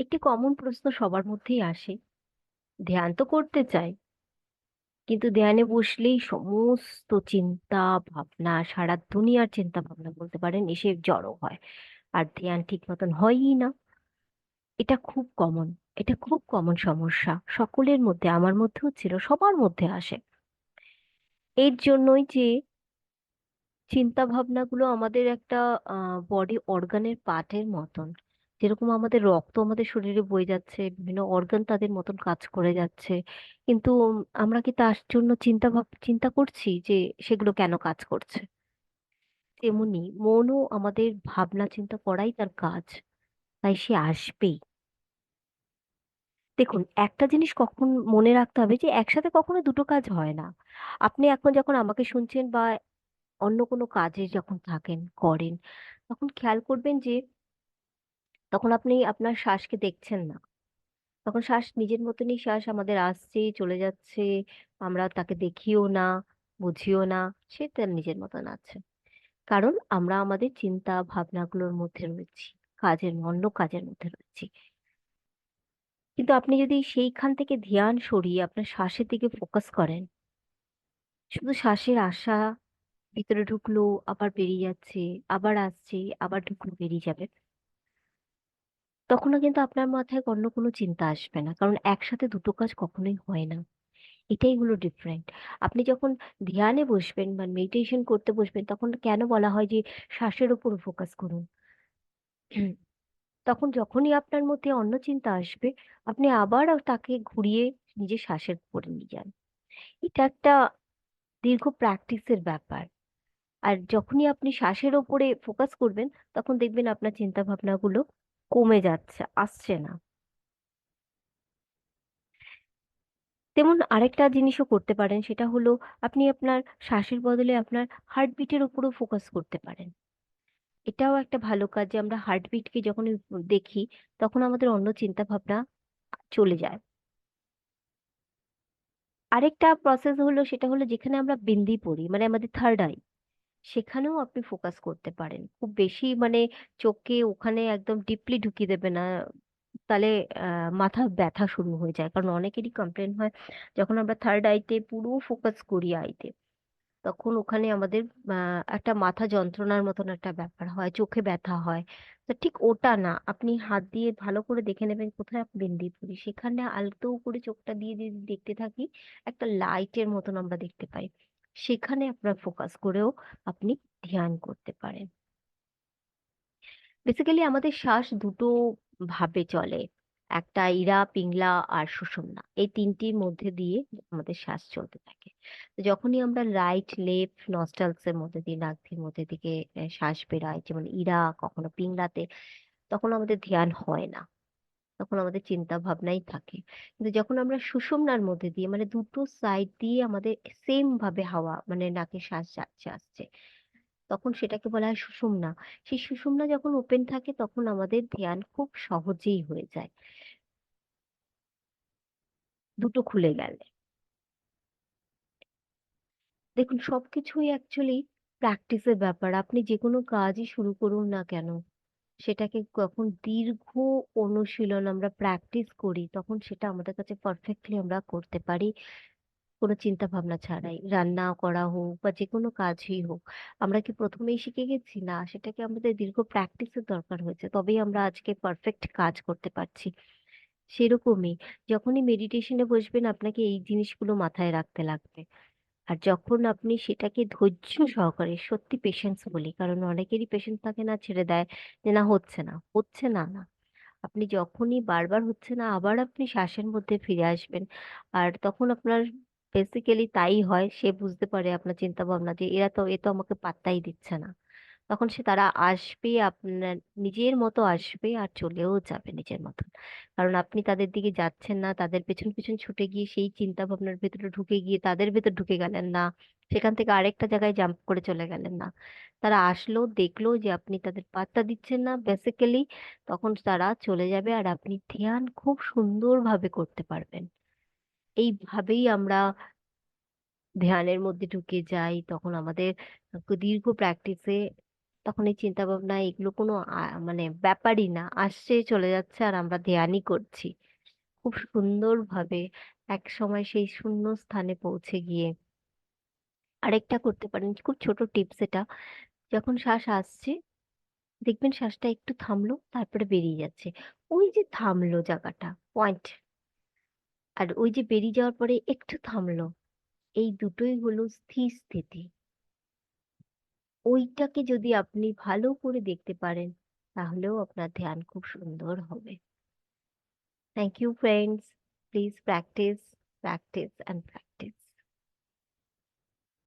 একটি কমন প্রশ্ন সবার মধ্যেই আসে। ধ্যান তো করতে চাই কিন্তু ধ্যানে বসলেই সমস্ত চিন্তা, ভাবনা, সারা দুনিয়ার চিন্তা ভাবনা বলতে পারেন, এসে জড়ো হয়। আর ধ্যান ঠিক মতন হয়ই না। এটা খুব কমন এটা খুব কমন সমস্যা। সকলের মধ্যে, আমার মধ্যেও ছিল, সবার মধ্যে আসে। এর জন্যই যে চিন্তা ভাবনাগুলো আমাদের একটা বডি অর্গানের পার্টের মতন। যেরকম আমাদের রক্ত আমাদের শরীরে বয়ে যাচ্ছে, বিভিন্ন অর্গান তাদের মতন কাজ করে যাচ্ছে। কিন্তু আমরা কি তার জন্য চিন্তা ভাব, চিন্তা করছি যে সেগুলো কেন কাজ করছে? তেমনি মনও আমাদের ভাবনা চিন্তা করাই তার কাজ, তাই সে আসবেই। দেখুন, একটা জিনিস কখন মনে রাখতে হবে যে একসাথে কখনো দুটো কাজ হয় না। আপনি এখন যখন আমাকে শুনছেন বা অন্য কোনো কাজে যখন থাকেন, করেন, তখন খেয়াল করবেন যে তখন আপনি আপনার শ্বাসকে দেখছেন না। তখন শ্বাস নিজের মতনই শ্বাস আমাদের আসছে, চলে যাচ্ছে, আমরা তাকে দেখিও না, বুঝিও না, সে তার নিজের মতন আছে। কারণ আমরা আমাদের চিন্তা ভাবনাগুলোর মধ্যে রয়েছি, কাজের, অন্য কাজের মধ্যে রয়েছি। কিন্তু আপনি যদি সেইখান থেকে ধ্যান সরিয়ে আপনার শ্বাসের দিকে ফোকাস করেন, শুধু শ্বাসের আসা ভিতরে ঢুকলো, আবার বেরিয়ে যাচ্ছে, আবার আসছে, আবার ঢুকলো, বেরিয়ে যাবে। তখনও কিন্তু আপনার মাথায় অন্য কোনো চিন্তা আসবে না। কারণ একসাথে দুটো কাজ কখনোই হয় না। এটাই হলো ডিফারেন্ট আপনি যখন ধ্যানে বসবেন বা মেডিটেশন করতে বসবেন, তখন কেন বলা হয় যে শ্বাসের উপর ফোকাস করুন? তখন যখনই আপনার মধ্যে অন্য চিন্তা আসবে, আপনি আবার তাকে ঘুরিয়ে নিজের শ্বাসের উপরে নিয়ে যান। এটা একটা দীর্ঘ প্র্যাকটিসের ব্যাপার। আর যখনই আপনি শ্বাসের ওপরে ফোকাস করবেন, তখন দেখবেন আপনার চিন্তা ভাবনাগুলো কমে যাচ্ছে, আসছে না। তেমন আরেকটা জিনিসও করতে পারেন, সেটা হলো আপনি আপনার শ্বাসের বদলে আপনার হার্টবিটের উপরও ফোকাস করতে পারেন। এটাও একটা ভালো কাজ যে আমরা হার্টবিটকে যখন দেখি, তখন আমাদের অন্য চিন্তা ভাবনা চলে যায়। আরেকটা প্রসেস হলো, সেটা হলো যেখানে আমরা বিন্দি পড়ি মানে আমাদের থার্ড আই সেখানেও আপনি ফোকাস করতে পারেন। খুব বেশি মানে চোখে ওখানে একদম ডিপলি ঢুকিয়ে দেবে না, তাহলে মাথা ব্যথা শুরু হয়ে যায়। কারণ অনেকেরই কমপ্লেন হয়, যখন আমরা থার্ড আইতে পুরো ফোকাস করি আইতে তখন ওখানে আমাদের একটা মাথা যন্ত্রণার মতন একটা ব্যাপার হয়, চোখে ব্যথা হয়। তো ঠিক ওটা না, আপনি হাত দিয়ে ভালো করে দেখে নেবেন কোথায় আপনি বিন্দি পড়ি সেখানে আলতো করে চোখটা দিয়ে যদি দেখতে থাকি, একটা লাইটের মতন আমরা দেখতে পাই। সেখানে আপনার ফোকাস করেও আপনি ধ্যান করতে পারেন। বেসিক্যালি আমাদের শ্বাস দুটো ভাবে চলে, একটা ইরা, পিংলা আর সুষুম্না। এই তিনটির মধ্যে দিয়ে আমাদের শ্বাস চলতে থাকে। যখনই আমরা রাইট লেফট নস্ট্রালস এর মধ্যে দিয়ে, নাক মধ্যে দিকে শ্বাস বেরোয়, যেমন ইরা কখনো পিংলাতে, তখন আমাদের ধ্যান হয় না। তখন আমাদের চিন্তা ভাবনাই থাকে। কিন্তু যখন আমরা সুষুম্নার মধ্যে দিয়ে মানে দুটো সাইড দিয়ে আমাদের সেম ভাবে হাওয়া মানে নাকে শ্বাস যাচ্ছে, আসছে, তখন সেটাকে বলা হয় সুষুম্না। সেই সুষুম্না যখন ওপেন থাকে, তখন আমাদের ধ্যান খুব সহজেই হয়ে যায়। দুটো খুলে গেলে। দেখুন, সবকিছুই অ্যাকচুয়ালি প্র্যাকটিসের ব্যাপার। আপনি যে কোনো কাজই শুরু করুন না কেন সেটাকে কখন দীর্ঘ অনুশীলন আমরা প্র্যাকটিস করি, তখন সেটা আমাদের কাছে পারফেক্টলি আমরা করতে পারি। কোনো চিন্তা ভাবনা ছাড়াই, রান্না করা হোক বা যে কোনো কাজই হোক। আমরা কি প্রথমেই শিখে গেছি? না, সেটাকে আমাদের দীর্ঘ প্র্যাকটিসের দরকার হয়েছে, তবেই আমরা আজকে পারফেক্ট কাজ করতে পারছি। সেরকমই, যখনই মেডিটেশনে বসবেন, আপনাকে এই জিনিসগুলো মাথায় রাখতে লাগবে। আর যখন আপনি সেটাকে ধৈর্য সহকারে, সত্যি পেশেন্স বলি, কারণ অনেকেরই পেশেন্স থাকে না, ছেড়ে দেয় যে না, হচ্ছে না হচ্ছে না না। আপনি যখনই বারবার হচ্ছে না, আবার আপনি শ্বাসের মধ্যে ফিরে আসবেন। আর তখন আপনার বেসিক্যালি তাই হয়, সে বুঝতে পারে আপনার চিন্তা ভাবনা যে এরা তো, এ তো আমাকে পাত্তাই দিচ্ছে না। তখন সে তারা আসবে, আপনার নিজের মতো আসবে আর চলেও যাবে নিজের মতো কারণ আপনি তাদের দিকে যাচ্ছেন না, তাদের পেছন পেছন ছুটে গিয়ে সেই চিন্তা ভাবনার ভেতরে ঢুকে গিয়ে তাদের ভেতর ঢুকে গেলেন না, সেখান থেকে আরেকটা জায়গায় জাম্প করে চলে গেলেন না। তারা আসলো, দেখল যে আপনি তাদের পাত্তা দিচ্ছেন না বেসিক্যালি তখন তারা চলে যাবে আর আপনি ধ্যান খুব সুন্দরভাবে করতে পারবেন। এইভাবেই আমরা ধ্যানের মধ্যে ঢুকে যাই। তখন আমাদের দীর্ঘ প্র্যাকটিসে তখন এই চিন্তা ভাবনা এগুলো কোনো মানে ব্যাপারই না। আসছে, চলে যাচ্ছে আর আমরা ধ্যানই করছি। খুব সুন্দরভাবে এক সময় সেই শূন্য স্থানে পৌঁছে গিয়ে আরেকটা করতে পারেন। খুব ছোট টিপস এটা। যখন শ্বাস আসছে, দেখবেন শ্বাসটা একটু থামলো, তারপরে বেরিয়ে যাচ্ছে। ওই যে থামলো জায়গাটা, পয়েন্ট, আর ওই যে বেরিয়ে যাওয়ার পরে একটু থামলো, এই দুটোই হলো স্থির স্থিতি। ওইটাকে যদি আপনি ভালো করে দেখতে পারেন, তাহলেও আপনার ধ্যান খুব সুন্দর হবে। Thank you friends please practice practice and practice